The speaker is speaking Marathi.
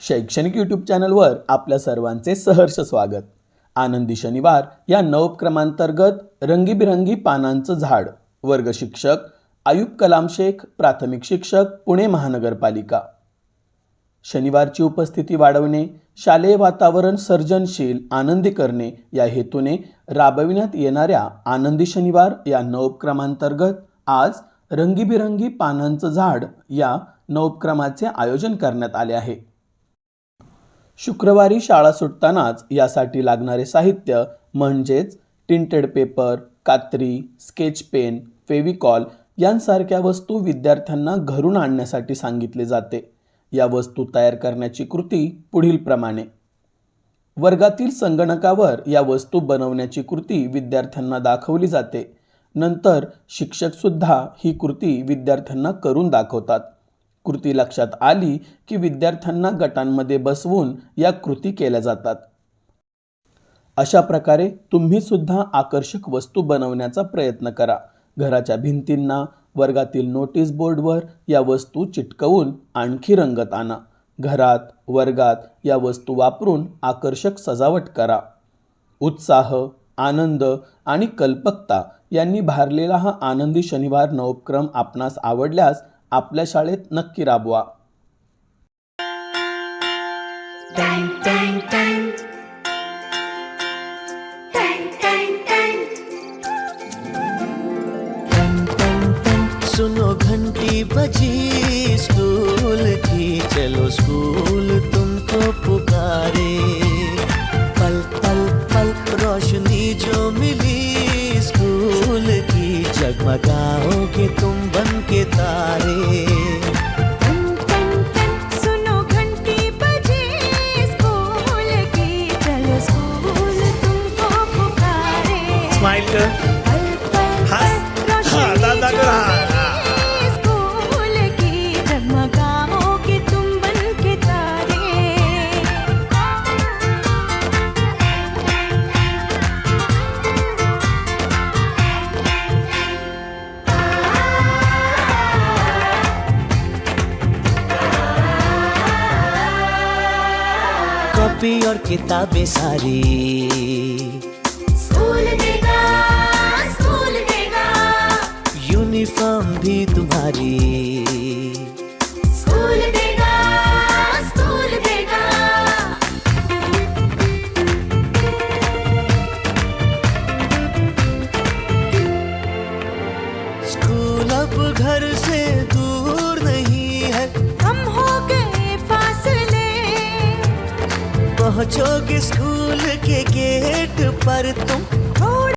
शैक्षणिक यूट्यूब चॅनलवर आपल्या सर्वांचे सहर्ष स्वागत. आनंदी शनिवार या नवोपक्रमांतर्गत रंगीबिरंगी पानांचं झाड. वर्ग शिक्षक आयुब कलाम शेख प्राथमिक शिक्षक पुणे महानगरपालिका. शनिवारची उपस्थिती वाढवणे शालेय वातावरण सर्जनशील आनंदी करणे या हेतूने राबविण्यात येणाऱ्या आनंदी शनिवार या नवोपक्रमांतर्गत आज रंगीबिरंगी पानांचं झाड या नवोपक्रमाचे आयोजन करण्यात आले आहे. शुक्रवारी शाळा सुटतानाच यासाठी लागणारे साहित्य म्हणजेच टिंटेड पेपर कात्री स्केच पेन फेविकॉल यांसारख्या वस्तू विद्यार्थ्यांना घरून आणण्यासाठी सांगितले जाते. या वस्तू तयार करण्याची कृती पुढीलप्रमाणे वर्गातील संगणकावर या वस्तू बनवण्याची कृती विद्यार्थ्यांना दाखवली जाते. नंतर शिक्षकसुद्धा ही कृती विद्यार्थ्यांना करून दाखवतात. कृती लक्षात आली की विद्यार्थ्यांना गटांमध्ये बसवून या कृती केल्या जातात. अशा प्रकारे तुम्ही सुद्धा आकर्षक वस्तू बनवण्याचा प्रयत्न करा. घराच्या भिंतींना वर्गातील नोटीस बोर्डवर या वस्तू चिटकवून आणखी रंगत आणा. घरात वर्गात या वस्तू वापरून आकर्षक सजावट करा. उत्साह आनंद आणि कल्पकता यांनी भारलेला हा आनंदी शनिवार नवोपक्रम आपणास आवडल्यास आपल्या शाळेत नक्की राबवा. सुनो घंटी बजी स्कूल की चलो स्कूल तुमको पुकारे। पल पल पल रोशनी जो मिली स्कूल की जगमगाओगे तुम कर पल पल हंस. पल रोशनी हाँ, दादा जो कर, हाँ, मिली स्कूल की जगमगाओगे तुम बन के तारे कॉपी और किताबें सारी। अब घर से दूर नहीं है। हम हो गए फासले। पहुंचोगे स्कूल के गेट पर तुम